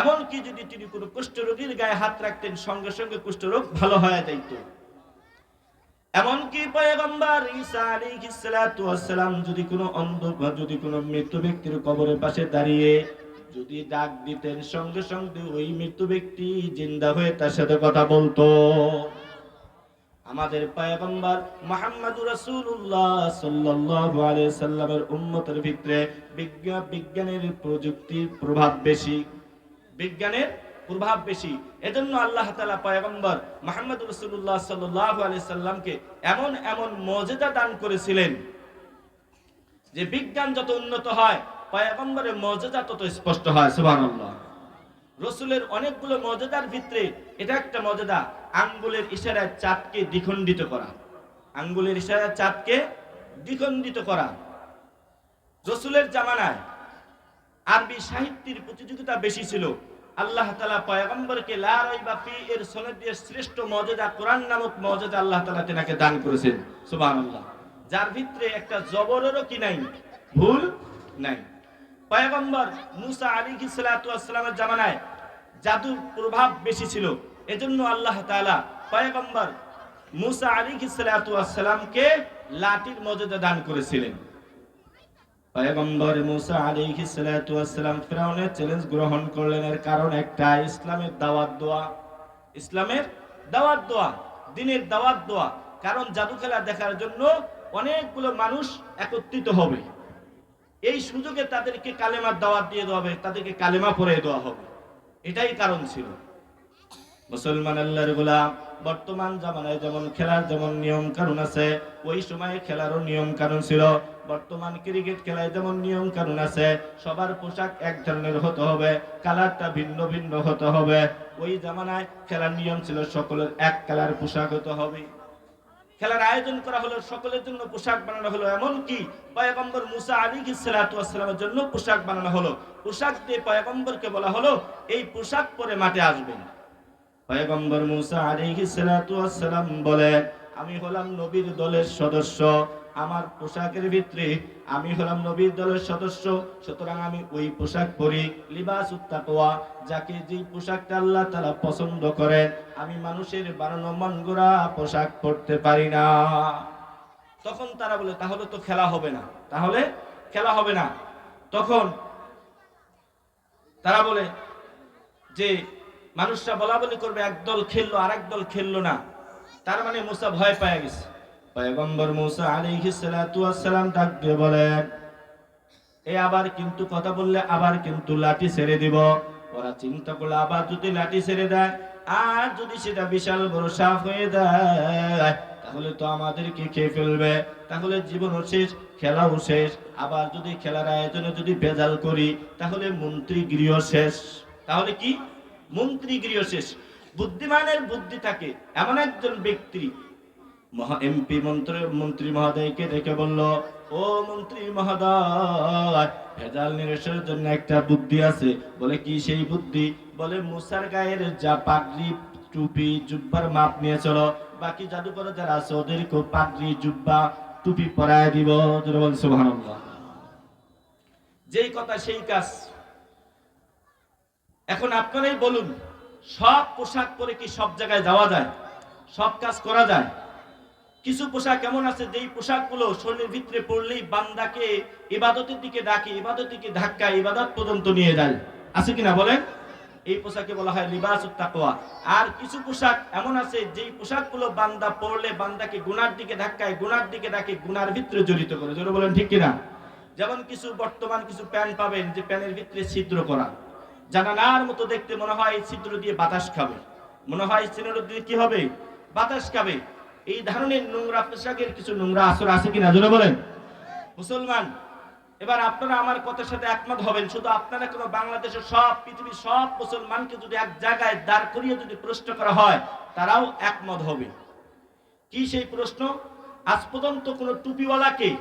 এমনকি যদি তিনি কোনো কুষ্ঠরোগীর গায়ে হাত রাখতেন, সঙ্গে সঙ্গে কুষ্ঠরোগ ভালো হয়ে যাইত। এমনকি পয়গম্বর ঈসা আলাইহিস সালাতু ওয়াসসালাম যদি কোনো অন্ধ বা যদি কোনো মৃত ব্যক্তির কবরের পাশে দাঁড়িয়ে যদি ডাক দিতেন, সঙ্গে সঙ্গে ওই মৃত্যু ব্যক্তি জিন্দা হয়ে তার সাথে কথা বলতো। আমাদের পয়গম্বর মুহাম্মদুর রাসূলুল্লাহ সাল্লাল্লাহু আলাইহি সাল্লামের উম্মতের ভিতরে বিজ্ঞান বিজ্ঞানের প্রযুক্তির প্রভাব বেশি। বিজ্ঞানের প্রভাব বেশি। এজন্য আল্লাহ তাআলা পয়গম্বর মুহাম্মদুর রাসূলুল্লাহ সাল্লাল্লাহু আলাইহি সাল্লামকে এমন এমন মর্যাদা দান করেছিলেন যে বিজ্ঞান যত উন্নত হয়, পয়গম্বরের মর্যাদা তত স্পষ্ট হয়, সুবহানাল্লাহ। রসুলের অনেকগুলো মর্যাদার ভিতরে এটা একটা মর্যাদা, আঙ্গুলের ইশারায় চাঁদকে দ্বিখণ্ডিত করা। আঙ্গুলের ইশারায় চাঁদকে দ্বিখণ্ডিত করা। রসুলের জামানায় আরবি সাহিত্যের প্রতিযোগিতা বেশি ছিল। আল্লাহ তালা পয়গম্বরকে লা রাইবা এর সনদ শ্রেষ্ঠ মর্যাদা, কোরআন নামক মর্যাদা আল্লাহ তালা তেনাকে দান করেছেন। সুবহানাল্লাহ। যার ভিতরে একটা জবরেরও কি নাই, ভুল নাই। পয়গম্বর মুসা আলাইহিস সালাতু ওয়াসসালামের জামানায় জাদুর প্রভাব বেশি ছিল। এজন্য আল্লাহ তালা পয়গম্বর মুসা আলাইহিস সালাতু ওয়াসসালামকে লাঠির মর্যাদা দান করেছিলেন। পয়গম্বর মুসা আলাইহিস সালাতু ওয়াসসালাম চ্যালেঞ্জ গ্রহণ করলেন। এর কারণ একটা ইসলামের দাওয়াত দোয়া। ইসলামের দাওয়াত দোয়া, দিনের দাওয়াত দোয়া। কারণ জাদু খেলা দেখার জন্য অনেকগুলো মানুষ একত্রিত হবে। এই সুযোগে তাদেরকে কালেমার দাওয়াত দিয়ে দেওয়া হবে, তাদেরকে কালেমা পড়ে দেওয়া হবে। এটাই কারণ ছিল। মুসলমান আল্লাহর গোলাম বর্তমান জামানায় যেমন খেলার যেমন নিয়ম কানুন আছে, ওই সময়ে খেলারও নিয়ম কানুন ছিল। বর্তমান ক্রিকেট খেলায় যেমন নিয়ম কানুন আছে, সবার পোশাক এক ধরনের হতে হবে, কালারটা ভিন্ন ভিন্ন হতে হবে। ওই জামানায় খেলার নিয়ম ছিল সকলের এক কালার পোশাক হতে হবে। খেলার আয়োজন করা হলো সকলের জন্য পোশাক বানানো হলো, এমনকি পয়গম্বর মুসা আলী সালামের জন্য পোশাক বানানো হলো। পোশাক দিয়ে পয়গম্বরকে বলা হলো, এই পোশাক পরে মাঠে আসবেন। পয়গম্বর মুসা আলী সালাম বলেন আমি হলাম নবীর দলের সদস্য, আমার পোশাকের ভিতরে আমি হলাম নবীর দলের সদস্য, সুতরাং আমি ওই পোশাক পরি। লিবাস উত্তাকোয়া যাকে যে পোশাকটা আল্লাহ তারা পছন্দ করেন, আমি মানুষের বানানো মন গোড়া পোশাক পরতে পারি না। তখন তারা বলে, তাহলে তো খেলা হবে না। তাহলে খেলা হবে না। তখন তারা বলে যে মানুষরা বলা বলি করবে একদল খেললো আর একদল খেললো না। তার মানে মুসা ভয় পায় গেছে। পয়গম্বর মুসা আলাইহিস সালাতু ওয়াসসালাম ডাক দিয়ে বলেন এ আবার কিন্তু কথা বললে আবার কিন্তু লাঠি ছেড়ে দিব। ওরা চিন্তা করলে, আবার যদি লাঠি ছেড়ে দেয়, আর যদি সেটা বিশাল বড় সাপ হয়ে যায়, তাহলে তো আমাদেরকে খেয়ে ফেলবে। তাহলে জীবনও শেষ, খেলাও শেষ। আবার যদি খেলার আয়োজনে যদি বেজাল করি, তাহলে মন্ত্রী গৃহ শেষ। তাহলে কি? মন্ত্রী গৃহ শেষ। বুদ্ধিমানের বুদ্ধি থাকে এমন একজন ব্যক্তি। মহা এমপি মন্ত্রী মন্ত্রী মহোদয়কে দেখে বলল, ও মন্ত্রী মহোদয়, ভেজাল নিরসনের জন্য একটা বুদ্ধি আছে। বলে, কি সেই বুদ্ধি? বলে, মুসার গায়ের যা পাগড়ি, টুপি, জুব্বার মাপ নিয়ে চলো। বাকি জাদুকর যারা আছে, ওদেরকেও পাগড়ি, জুব্বা, টুপি পরায় দিব। সুবহানাল্লাহ। যেই কথা, সেই কাজ এখন আপনারাই বলুন, সব পোশাক পরে কি সব জায়গায় যাওয়া যায়? সব কাজ করা যায়? কিছু পোশাক এমন আছে যেই পোশাকগুলো শরীরের ভিতরে পড়লেই বান্দাকে ইবাদতের দিকে ডাকে ইবাদতের দিকে ধাক্কা, ইবাদত পর্যন্ত নিয়ে যায়। আছে কিনা বলেন? এই পোশাকে বলা হয় লিবাস তাকওয়া। আর কিছু পোশাক এমন আছে যেই পোশাকগুলো বান্দা পরলে বান্দাকে গুনার দিকে ধাক্কায়, গুনার দিকে ডাকে, গুনার ভিতরে জড়িত করে। যেন বলেন ঠিক কিনা? যেমন কিছু বর্তমান কিছু প্যান্ট পাবেন যে প্যানের ভিতরে ছিদ্র করা। জানালার মতো দেখতে মনে হয় ছিদ্র দিয়ে বাতাস খাবে। মনে হয় ছিদ্র দিয়ে কি হবে? বাতাস খাবে। এই ধরনের নোংরা পোশাকের কিছু নোংরা আসর আছে কিনা? জোরে বলেন। মুসলমান, এবার আপনারা আমার কথার সাথে একমত হবেন। শুধু আপনারা কোনো বাংলাদেশের সব, পৃথিবীর সব মুসলমানকে যদি এক জায়গায় দাঁড় করিয়ে যদি প্রশ্ন করা হয়, তারাও একমত হবে। কি সেই প্রশ্ন? আজ পর্যন্ত কোন টুপিওয়ালাকে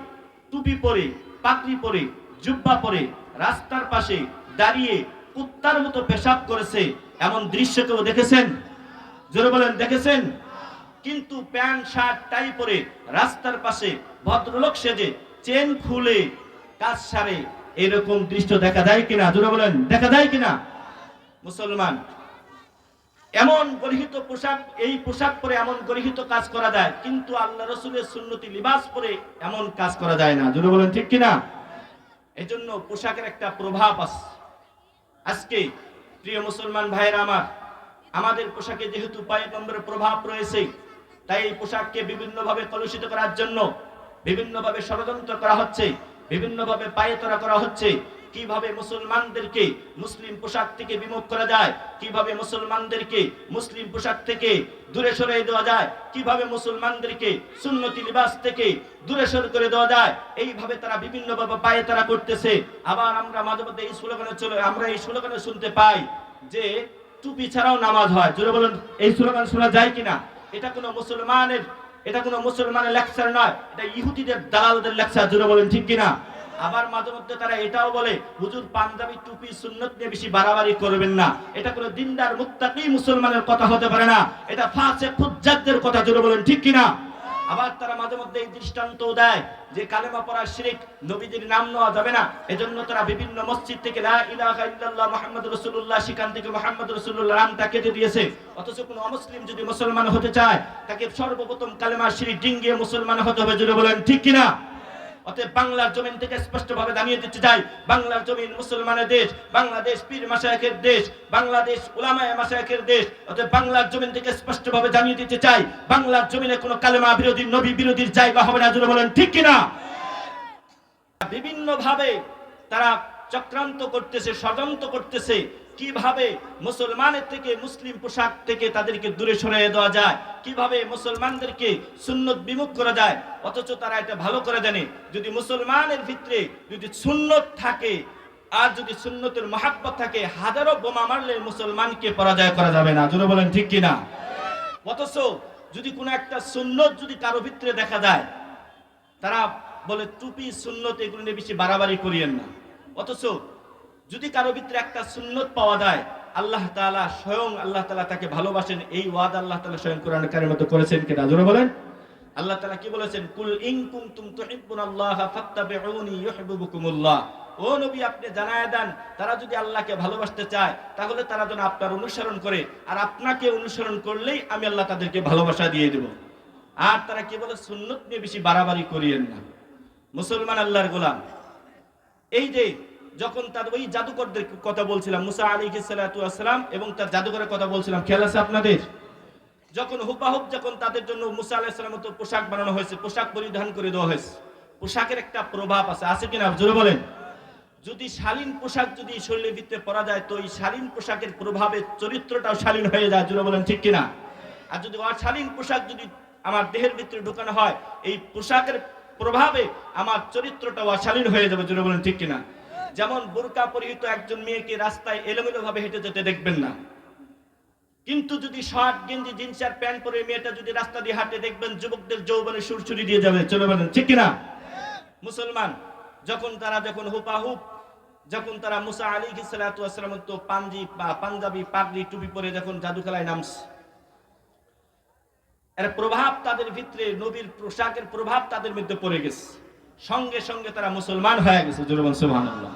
টুপি পরে, পাগড়ি পরে, জুব্বা পরে রাস্তার পাশে দাঁড়িয়ে কুত্তার মতো পেশাব করেছে। এমন দৃশ্য কেউ দেখেছেন? জোরে বলেন, দেখেছেন? কিন্তু প্যান্ট, শার্ট, টাই পরে রাস্তার পাশে ভদ্রলোক সেজে চেন খুলে কাজ সারে। এরকম দৃশ্য দেখা যায় কিনা? জোরে বলেন, দেখা যায় কিনা? মুসলমান, এমন গরিহিত পোশাক, এই পোশাক পরে এমন গরিহিত কাজ করা যায়, কিন্তু আল্লাহ রসুলের সুন্নতি লিবাস পরে এমন কাজ করা যায় না। জুড়ে বলেন, ঠিক কিনা? এজন্য পোশাকের একটা প্রভাব আছে। আজকে প্রিয় মুসলমান ভাইয়েরা আমার, আমাদের পোশাকে যেহেতু পায়গম্বরের প্রভাব রয়েছে, তাই এই পোশাককে বিভিন্নভাবে কলুষিত করার জন্য, বিভিন্নভাবে ষড়যন্ত্র করা হচ্ছে, বিভিন্নভাবে পায়েতরা করা হচ্ছে কীভাবে মুসলমানদেরকে মুসলিম পোশাক থেকে বিমুখ করা যায়? কীভাবে মুসলমানদেরকে মুসলিম পোশাক থেকে দূরে সরিয়ে দেওয়া যায়? কীভাবে মুসলমানদেরকে সুন্নতি লিবাস থেকে দূরে সরে করে দেওয়া যায়? এইভাবে তারা বিভিন্নভাবে পায়েতারা করতেছে। আবার আমরা মাঝে মধ্যে এই স্লোগানে চলে, আমরা এই স্লোগানে শুনতে পাই যে, টুপি ছাড়াও নামাজ হয়। জোরে বলেন, এই স্লোগান শোনা যায় কিনা? এটা কোনো মুসলমানের, এটা কোনো মুসলমানের লেকচার নয়, এটা ইহুদিদের দালালদের লেকচার, জোরে বলেন, ঠিক কিনা? আবার মাঝে মধ্যে তারা এটাও বলে, হুজুর, পাঞ্জাবি টুপি সুন্নত নিয়ে বেশি বাড়াবাড়ি করবেন না। এটা কোনো দিনদার মুত্তাকি মুসলমানের কথা হতে পারে না। এটা ফাসে ফুজ্জাতদের কথা জোরে বলেন, ঠিক কিনা? আবার তারা মাঝে মধ্যে এই দৃষ্টান্ত দেয় যে কালেমা পড়া শিরিক নবীজির নাম নেওয়া যাবে না। এজন্য তারা বিভিন্ন মসজিদ থেকে লা ইলাহা ইল্লাল্লাহ মুহাম্মাদুর রাসূলুল্লাহ সেখান থেকে মুহাম্মদ রাসূলুল্লাহ নামটা কেটে দিয়েছে। অথচ কোনো অমুসলিম যদি মুসলমান হতে চায়, তাকে সর্বপ্রথম কালেমা শিরিক ডিঙ্গিয়ে মুসলমান হতে হবে জুড়ে বলেন, ঠিক কিনা? অতএব বাংলার জমিন থেকে স্পষ্টভাবে জানিয়ে দিতে চাই বাংলার জমিন মুসলমানের দেশ বাংলাদেশ পীর মাসায়কের দেশ বাংলাদেশ উলামায়ে মাসায়কের দেশ অতএব বাংলার জমিন থেকে স্পষ্টভাবে জানিয়ে দিতে চাই বাংলার জমিনে কোনো কালেমা বিরোধী নবী বিরোধীর জায়গা হবে না জুড়ে বলেন ঠিক কিনা? বিভিন্ন ভাবে তারা চক্রান্ত করতেছে ষড়যন্ত্র করতেছে কীভাবে মুসলমানের থেকে, মুসলিম পোশাক থেকে তাদেরকে দূরে সরিয়ে দেওয়া যায়? কীভাবে মুসলমানদেরকে সুন্নত বিমুখ করা যায়? অথচ তারা এটা ভালো করে জানে, যদি মুসলমানের ভিতরে যদি সুন্নত থাকে, আর যদি সুন্নতের মহাব্বত থাকে, হাজারো বোমা মারলে মুসলমানকে পরাজয় করা যাবে না। জোরে বলেন, ঠিক কিনা? অথচ যদি কোনো একটা সুন্নত যদি কারও ভিতরে দেখা যায়, তারা বলে, টুপি, সুন্নত এগুলো নিয়ে বেশি বাড়াবাড়ি করিয়েন না। অথচ যদি কারও ভিতরে একটা সুন্নত পাওয়া যায়, আল্লাহ তাআলা স্বয়ং আল্লাহ তালা তাকে ভালোবাসেন। এই ওয়াদ আল্লাহ তাআলা স্বয়ং কোরআন কারিমের মধ্যে করেছেন কিনা জোরে বলেন। আল্লাহ তাআলা কি বলেছেন? কুল ইন কুনতুম তুহিব্বুনাল্লাহ ফাত্তাবিউনি ইউহিব্বুকুমুল্লাহ। ও নবী, আপনি জানায় দেন, তারা যদি আল্লাহকে ভালোবাসতে চায়, তাহলে তারা যেন আপনার অনুসরণ করে। আর আপনাকে অনুসরণ করলেই আমি আল্লাহ তাদেরকে ভালোবাসা দিয়ে দেব। আর তারা কি বলে? সুন্নত নিয়ে বেশি বাড়াবাড়ি করিয়েন না। মুসলমান আল্লাহর গোলাম। এই যে যখন তার ওই জাদুকরদের কথা বলছিলাম, মুসা আলী সালাম এবং তার জাদুকরের কথা বলছিলাম, খেয়াল আছে আপনাদের? যখন হুবাহুব যখন তাদের জন্য মুসা আলাহিসাল্লাম মতো পোশাক বানানো হয়েছে, পোশাক পরিধান করে দেওয়া হয়েছে, পোশাকের একটা প্রভাব আছে আছে কিনা? জোরে বলেন। যদি শালীন পোশাক যদি শরীরের ভিতরে পরা যায়, তো এই শালীন পোশাকের প্রভাবে চরিত্রটাও শালীন হয়ে যায়, জোরে বলেন, ঠিক কিনা? আর যদি অশালীন পোশাক যদি আমার দেহের ভিতরে ঢুকানো হয়, এই পোশাকের প্রভাবে আমার চরিত্রটাও অশালীন হয়ে যাবে, জোরে বলেন, ঠিক কিনা? যেমন বোরকা পরিহিত একজন মেয়েকে রাস্তায় এলোমেলো ভাবে হেঁটে যেতে দেখবেন না। কিন্তু যদি শার্ট, গেঞ্জি, জিন্স আর প্যান্ট পরে মেয়েটা যদি রাস্তা দিয়ে হাঁটে দেখবেন, যুবকদের যৌবনে সুরছুরি দিয়ে যাবে। চলে বলেন, ঠিক কিনা? মুসলমান, যখন তারা যখন হুপাহুপ, যখন তারা মুসা আলী সালাম তো পাঞ্জি পাঞ্জাবি, পাগড়ি, টুপি পরে যখন জাদু খেলায় নামছে, এর প্রভাব তাদের ভিতরে, নবীর পোশাকের প্রভাব তাদের মধ্যে পড়ে গেছে। সঙ্গে সঙ্গে তারা মুসলমান হয়ে গেছে। জুরবান সুবহানাল্লাহ।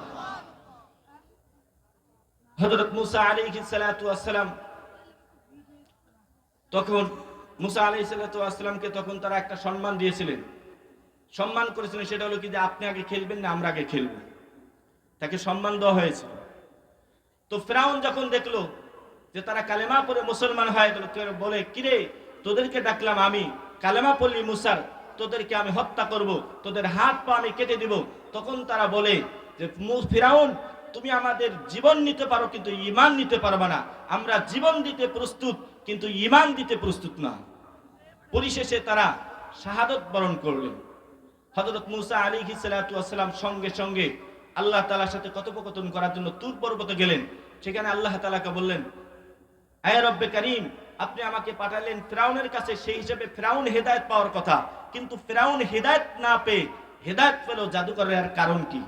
হযরত মুসা আলাইহিস সালাতু ওয়াসসালাম তখন, মুসা আলাইহিস সালাতু ওয়াসসালামকে তখন তারা একটা সম্মান দিয়েছিলেন। সম্মান করেছিলেন সেটা হলো কি যে আপনি আগে খেলবেন না, আমরা আগে খেলব। তাকে সম্মান দেওয়া হয়েছিল। তো ফেরাউন যখন দেখল যে তারা কালেমা পরে মুসলমান হয়ে গেল বলে, কিরে, তোদেরকে ডাকলাম আমি, কালেমা পড়লি মুসার, তোদেরকে আমি হত্যা করব, তোদের হাত পা আমি কেটে দিব। তখন তারা বলে যে, ফিরাউন তুমি আমাদের জীবন নিতে পারো, কিন্তু ইমান নিতে পারবে না। আমরা জীবন দিতে প্রস্তুত, কিন্তু ইমান দিতে প্রস্তুত না। পরিশেষে তারা শাহাদত বরণ করলেন। হযরত মুসা সালাতু ওয়াসসালাম সঙ্গে সঙ্গে আল্লাহ তাআলার সাথে কথোপকথন করার জন্য তুর পর্বতে গেলেন। সেখানে আল্লাহ তালাকে বললেন, আয় রব্বে করিম, আপনি আমাকে পাঠালেন ফেরাউনের কাছে, সেই হিসেবে ফেরাউন হেদায়ত পাওয়ার কথা। কিন্তু ফেরাউন হেদায়েত না পেয়ে হেদায়ত পেল জাদুকরের কারণ কি?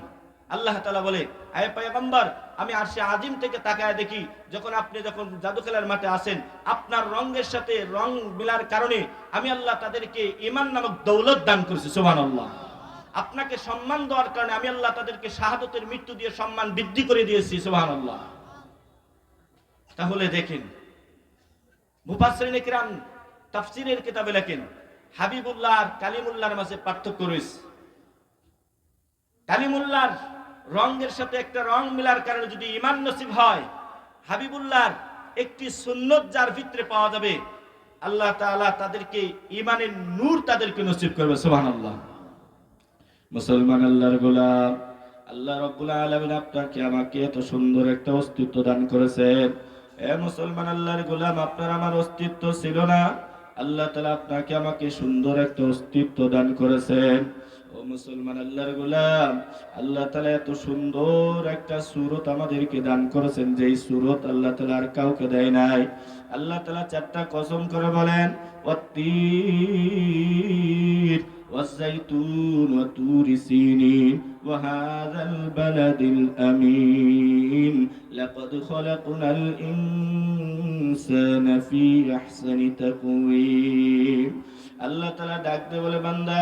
আল্লাহ তাআলা বলে আয় পয়গম্বর, আমি আরশে আজিম থেকে তাকায় দেখি, যখন আপনি যখন জাদু খেলার মাঠে আসেন, আপনার রঙের সাথে রং মিলার কারণে আমি আল্লাহ তাদেরকে ইমান নামক দৌলত দান করেছি, সুবহানাল্লাহ। আপনাকে সম্মান দেওয়ার কারণে আমি আল্লাহ তাদেরকে শাহাদতের মৃত্যু দিয়ে সম্মান বৃদ্ধি করে দিয়েছি, সুবহানাল্লাহ। তাহলে দেখেন, মুফাসসিরিন কিরাম তাফসীরের কিতাবে লেখেন, হাবিবুল্লাহ আর কালিমুল্লাহর মাঝে পার্থক্য রয়েছে। কালিমুল্লাহর রঙের সাথে একটা রং মিলার কারণে যদি ইমান নসিব হয়, হাবিবুল্লাহর একটি সুন্নত যার ভিতরে পাওয়া যাবে, আল্লাহ তাআলা তাদেরকে ইমানের নূর তাদেরকে নসিব করবে, সুবহানাল্লাহ। মুসলমান আল্লাহর গোলাম, আল্লাহ রব্বুল আলামিন আপনাকে, আমাকে এত সুন্দর একটা অস্তিত্ব দান করেছেন। এ মুসলমান আল্লাহর গোলাম, আপনার আমার অস্তিত্ব ছিল না। আল্লাহ তালা আপনাকে আমাকে সুন্দর একটা অস্তিত্ব দান করেছেন। ও মুসলমান আল্লাহর গোলাম, আল্লাহ তালা এত সুন্দর একটা সুরত আমাদেরকে দান করেছেন, যেই সুরত আল্লাহ তালা আর কাউকে দেয় নাই। আল্লাহ তালা চারটা কসম করে বলেন অতীর والزيتون وتور سينين وهذا البلد الأمين لقد خلقنا الإنسان في أحسن تقويم আল্লাহ তালা ডাক দে বলে বান্দা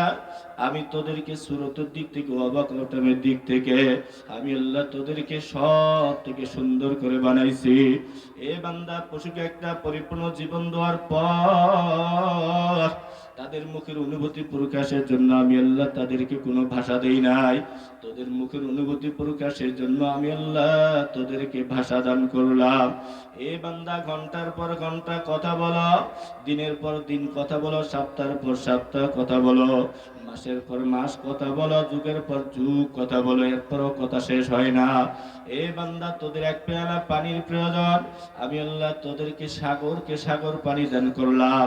আমি তোদেরকে সুরতের দিক থেকে অবাক লটামের দিক থেকে আমি আল্লাহ তোদেরকে সব থেকে সুন্দর করে বানাইছি এ বান্দা পশুকে একটা পরিপূর্ণ জীবন দেওয়ার পর তাদের মুখের অনুভূতি প্রকাশের জন্য আমি আল্লাহ তাদেরকে কোনো ভাষা দেই নাই। তোদের মুখের অনুভূতি প্রকাশের জন্য আমি আল্লাহ তোদেরকে ভাষা দান করলাম। এ বান্দা, ঘণ্টার পর ঘণ্টা কথা বলো, দিনের পর দিন কথা বলো, সপ্তাহের পর সপ্তাহ কথা বলো। মাসের পর মাস কথা বলো, যুগের পর যুগ কথা বলো, এরপরও কথা শেষ হয় না। এ বান্দা, তোদের এক পেয়ালা পানির প্রয়োজন। আমি আল্লাহ তোদেরকে সাগরকে সাগর পানি দান করলাম।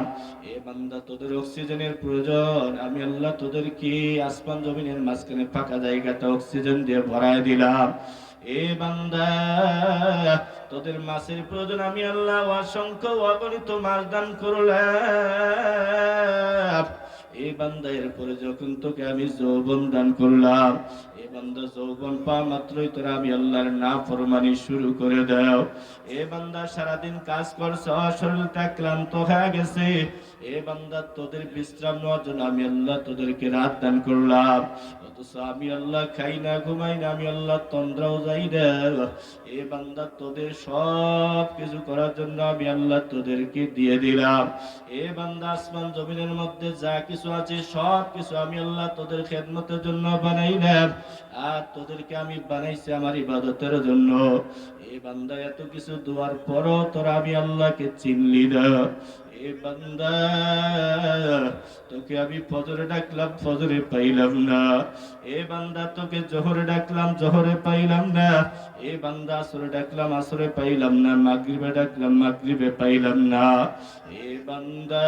এ বান্দা, তোদের অক্সিজেনের প্রয়োজন। আমি আল্লাহ তোদেরকে আসমান জমিনের মাঝখানে ফাঁকা জায়গাটা অক্সিজেন দিয়ে ভরায় দিলাম। এ বান্দা, তোদের মাছের প্রয়োজন। আমি আল্লাহ অসংখ্য অগণিত মাছ দান করলাম। এই বান্দা এরপরে যখন তোকে আমি যৌবন দান করলাম, এই বান্দা যৌবন পা মাত্রই তোরা আমি আল্লাহর না ফরমানি শুরু করে দাও। এ বান্দা সারাদিন কাজ করছ শরীরটা ক্লান্ত হয়ে গেছে। এ বান্দা তোদের বিশ্রাম নেওয়ার জন্য আমি আল্লাহ তোদেরকে রাত দান করলাম। অথচ আমি আল্লাহ খাই না, ঘুমাই না, আমি আল্লাহ তন্দ্রাও যাই না। এ বান্দা তোদের সব কিছু করার জন্য আমি আল্লাহ তোদেরকে দিয়ে দিলাম। এ বান্দা আসমান জমিনের মধ্যে যা কিছু আছে সব কিছু আমি আল্লাহ তোদের খেদমতের জন্য বানাই বানাইলাম আর তোদেরকে আমি বানাইছি আমার ইবাদতের জন্য। এই বান্দা এত কিছু দেওয়ার পরও তোরা আমি আল্লাহকে চিনলি না। এ বান্দা, তোকে আমি ফজরে ডাকলাম, ফজরে পাইলাম না। এ বান্দা, তোকে জোহরে ডাকলাম, জোহরে পাইলাম না। এ বান্দা, আসরে ডাকলাম, আসরে পাইলাম না। মাগরিবে ডাকলাম, মাগরিবে পাইলাম না। এ বান্দা,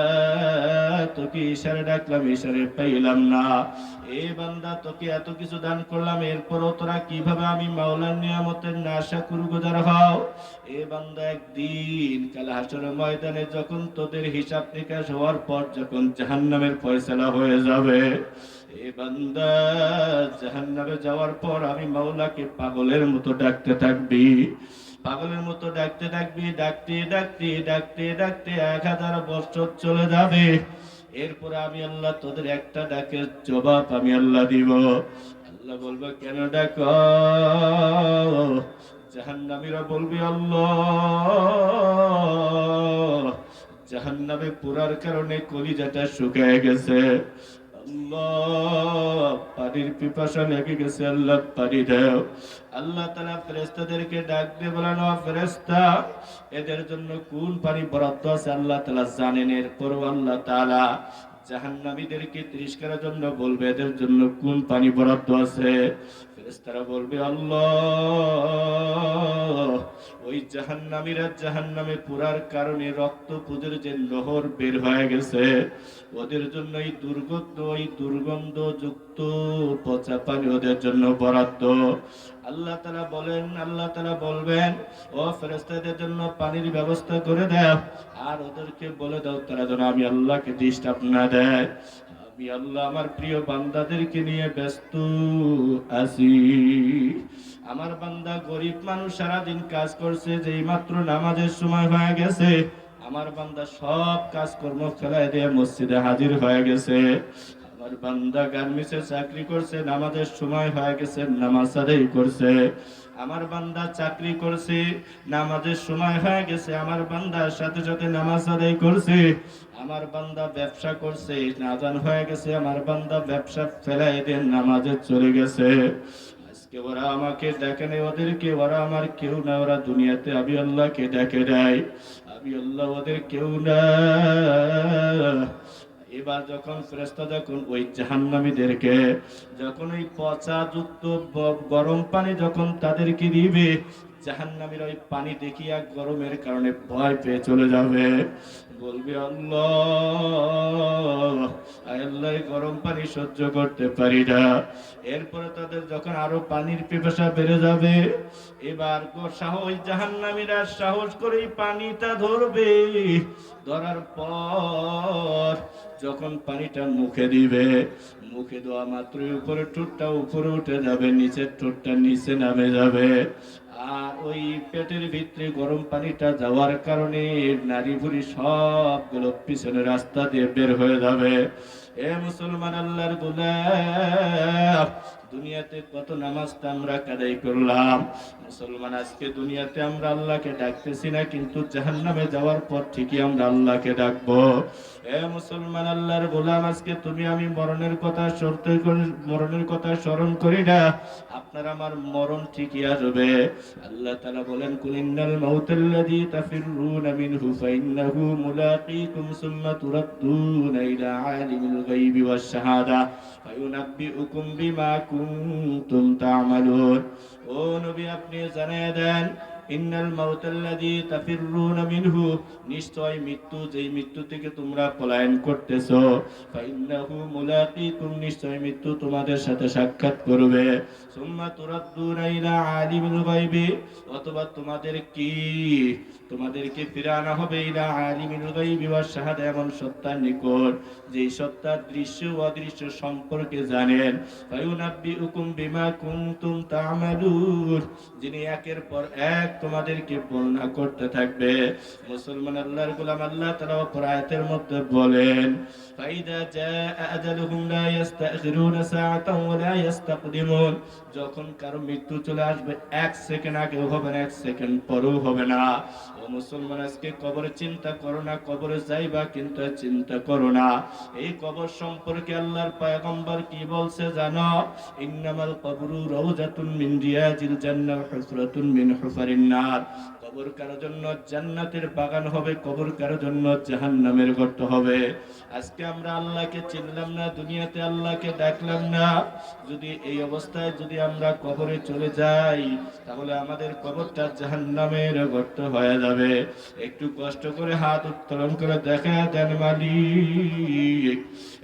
তোকে ইশারে ডাকলাম ইশারে পাইলাম না। এ বান্দা, তোকে এত কিছু দান করলাম, এরপরও তোরা কীভাবে আমি মাওলার নিয়ামতের নাশা গুজার হও? এ বান্দা, একদিন কাল ময়দানে যখন তোদের হিসাব নিকাশ হওয়ার পর যখন জাহান্নামের ফয়সালা হয়ে যাবে, এ বান্দা, জাহান্নামে যাওয়ার পর আমি মাওলাকে পাগলের মতো ডাকতে থাকবি। পাগলের মতো ডাকতে ডাকবি ডাকতে ডাকতে ডাকতে ডাকতে এক হাজার বছর চলে যাবে। এরপরে আমি আল্লাহ তোদের একটা ডাকের জবাব আমি আল্লাহ দিব। আল্লাহ বলব, কেন ডাক? জাহান্নামীরা বলবি, আল্লাহ, জাহান্নামে পুরার কারণে কলিজাটা শুকায় গেছে। এদের জন্য কোন পানি বরাদ্দ আছে? আল্লাহ তালা জানেন। এরপরও আল্লাহ তালা জাহান্নামীদেরকে তিরস্কারের জন্য বলবে, এদের জন্য কোন পানি বরাদ্দ আছে? ফেরেস্তারা বলবে, আল্লাহ ওই জাহান্নামীরা জাহান্নামে পুরার কারণে রক্ত পুজোর যে নহর বের হয়ে গেছে, ওদের জন্য এই দুর্গন্ধ ওই দুর্গন্ধ যুক্ত পচা পানি ওদের জন্য বরাদ্দ। আল্লাহ তারা বলেন, আল্লাহ তারা বলবেন, ও ফেরেস্তাদের জন্য পানির ব্যবস্থা করে দাও, আর ওদেরকে বলে দাও, তারা যেন আমি আল্লাহকে ডিস্টার্ব না দেয়। আমি আল্লাহ আমার প্রিয় বান্দাদেরকে নিয়ে ব্যস্ত আছি। আমার বান্দা গরিব মানুষ সারাদিন কাজ করছে, যেই মাত্র নামাজের সময় হয়ে গেছে, আমার বান্দা সব কাজ কর্ম ফেলায় দিয়ে মসজিদে হাজির হয়ে গেছে। আমার বান্দা গার্মেন্টসে চাকরি করছে, নামাজের সময় হয়ে গেছে, নামাজ আদায় করছে। আমার বান্দা চাকরি করছে, নামাজের সময় হয়ে গেছে, আমার বান্দার সাথে সাথে নামাজ আদায় করছে। আমার বান্দা ব্যবসা করছে, নাজান হয়ে গেছে, আমার বান্দা ব্যবসা ফেলাই দেন নামাজে চলে গেছে। ওরা আমাকে দেখে নেই, ওদেরকে ওরা আমার কেউ না ওরা দুনিয়াতে আমি আল্লাহকে দেখে আমি আল্লাহ ওদের কেউ না। এবার যখন ফেরেস্তা যখন ওই জাহান্নামীদেরকে, যখন ওই পচা যুক্ত গরম পানি যখন তাদেরকে দিবে জাহান্নামীর ওই পানি দেখিয়া গরমের কারণে ভয় পেয়ে চলে যাবে। বলবে, আল্লাহ গরম পানি সহ্য করতে পারি না। এরপরে তাদের যখন আরও পানির পিপাসা বেড়ে যাবে, এবার সাহস, জাহান্নামীরা সাহস করে পানিটা ধরবে। ধরার পর যখন পানিটা মুখে দিবে মুখে দেওয়া মাত্রই উপরে ঠোঁটটা উপরে উঠে যাবে, নিচের ঠোঁটটা নিচে নামে যাবে। আর ওই পেটের ভিতরে গরম পানিটা যাওয়ার কারণে নারী ভুড়ি সবগুলো পিছনে রাস্তা দিয়ে বের হয়ে যাবে। এ মুসলমান আল্লাহর গোলাপ দুনিয়াতে কত নামাজটা আমরা কাদাই করলাম। মুসলমান, আজকে দুনিয়াতে আমরা আল্লাহকে ডাকতেছি না, কিন্তু জাহান্নামে যাওয়ার পর ঠিকই আমরা আল্লাহকে ডাকবো। মুসলমান আল্লাহর গোলাম, আজকে তুমি আমি মরণের কথা সরতে মরণের কথা স্মরণ করি না। আপনার আমার মরণ ঠিকই আসবে। আল্লাহ তাআলা বলেন কুলিন্নাল মাউতাল্লাযী তাফিররুনা মিনহু, ফাইন্নাহু মুলাকীকুম সুম্মা তুরাদ্দুনা ইলা আলিমিল গায়বি ওয়াশ শাহাদা ফায়ুনাব্বিউকুম বিমা কুনতুম তা'মালুন। ও নবী, আপনি জানিয়ে দেন ইন্নাল মাউতাল্লাযী তাফিররুনা মিনহু, নিশ্চয় মৃত্যু, যেই মৃত্যু থেকে তোমরা পলায়ন করতেছো, ফাইন্নাহু মুলাকীকুম, নিশ্চয় মৃত্যু তোমাদের সাথে সাক্ষাৎ করবে। সুম্মা তুরাদ্দুনা ইলা আলিমিল গায়বি, অথবা তোমাদের কি তোমাদেরকে ফিরে আনা হবে ইলা আলিমিল গায়বি ওয়াশ শাহাদা, এমন সত্তার নিকট, যেই সত্তার দৃশ্য ও অদৃশ্য সম্পর্কে জানেন। ফায়ুনাব্বিউকুম বিমা কুনতুম তা'মালুন, যিনি একের পর এক তোমাদেরকে বর্ণনা করতে থাকবে। মুসলমান আল্লাহর গোলাম আল্লাহ তাআলা অপর আয়াতের মধ্যে বলেন যখন কারও মৃত্যু চলে আসবে, এক সেকেন্ড আগেও হবে না, এক সেকেন্ড পরেও হবে না। ও মুসলমান, আজকে চিন্তা করো না, কবরে যাইবা কিন্তু চিন্তা করো না। এই কবর সম্পর্কে আল্লাহর পয়গম্বর কি বলছে জানো? ইন্নামাল কবরু রাউজাতুন মিন রিয়াজিল জান্নাহ হুসরাতুন মিন হুফারিন নার। কবর কারোর জন্য জান্নাতের বাগান হবে, কবর কারোর জন্য জাহান্নামের গর্ত হবে? আজকে আমরা আল্লাহকে চিনলাম না, দুনিয়াতে আল্লাহকে ডাকলাম না। যদি এই অবস্থায় যদি আমরা কবরে চলে যাই, তাহলে আমাদের কবরটা জাহান্নামের গর্ত হয়ে যাবে। একটু কষ্ট করে হাত উত্তোলন করে দেখা দেন মালিক।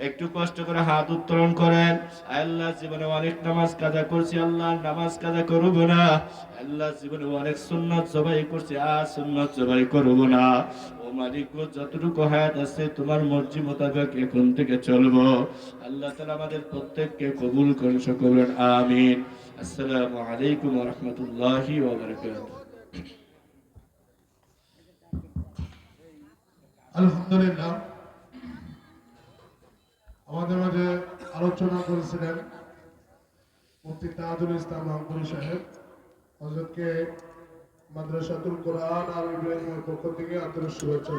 একটু কষ্ট করে হাত উত্তোলন করেন। আল্লাহ জীবনে অনেক নামাজ কাজা করছি, আল্লাহ নামাজ কাজা করব না। আল্লাহ জীবনে অনেক সুন্নত জবাই করছি, আর সুন্নত জবাই করব না। ও মালিক, যতটুকু হায়াত আছে, তোমার মর্জি মোতাবেক এখন থেকে চলবো। আল্লাহ তালা আমাদের প্রত্যেককে কবুল করেন সকলের আমিন। আসসালামু আলাইকুম রহমতুল্লাহি আলহামদুলিল্লাহ। আমাদের মাঝে আলোচনা করেছিলেন মুফতি তাজুল ইসলাম রহমপুরি সাহেব, হজরতকে মাদ্রাসাতুল কোরআন আর পক্ষ থেকে আন্তরিক শুভেচ্ছা